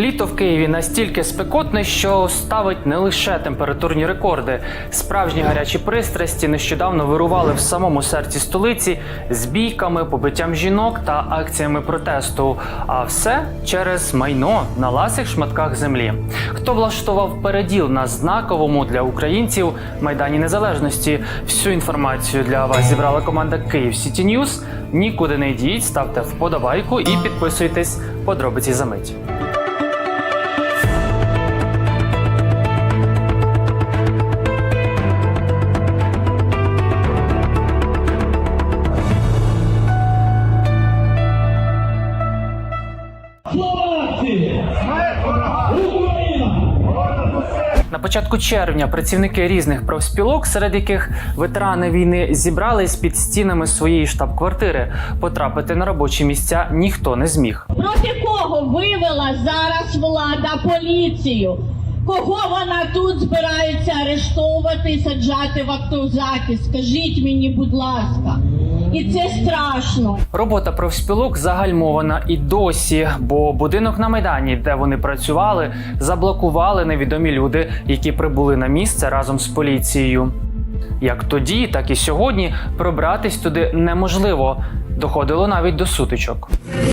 Літо в Києві настільки спекотне, що ставить не лише температурні рекорди. Справжні гарячі пристрасті нещодавно вирували в самому серці столиці з бійками, побиттям жінок та акціями протесту. А все через майно на ласих шматках землі. Хто влаштував переділ на знаковому для українців майдані незалежності? Всю інформацію для вас зібрала команда Київ Сіті Ньюз. Нікуди не йдіть, ставте вподобайку і підписуйтесь. Подробиці за мить. На початку червня працівники різних профспілок, серед яких ветерани війни зібрались під стінами своєї штаб-квартири. Потрапити на робочі місця ніхто не зміг. Проти кого вивела зараз влада поліцію? Кого вона тут збирається арештовувати і саджати в автозаки? Скажіть мені, будь ласка. І це страшно. Робота профспілок загальмована і досі, бо будинок на майдані, де вони працювали, заблокували невідомі люди, які прибули на місце разом з поліцією. Як тоді, так і сьогодні пробратись туди неможливо. Доходило навіть до сутичок.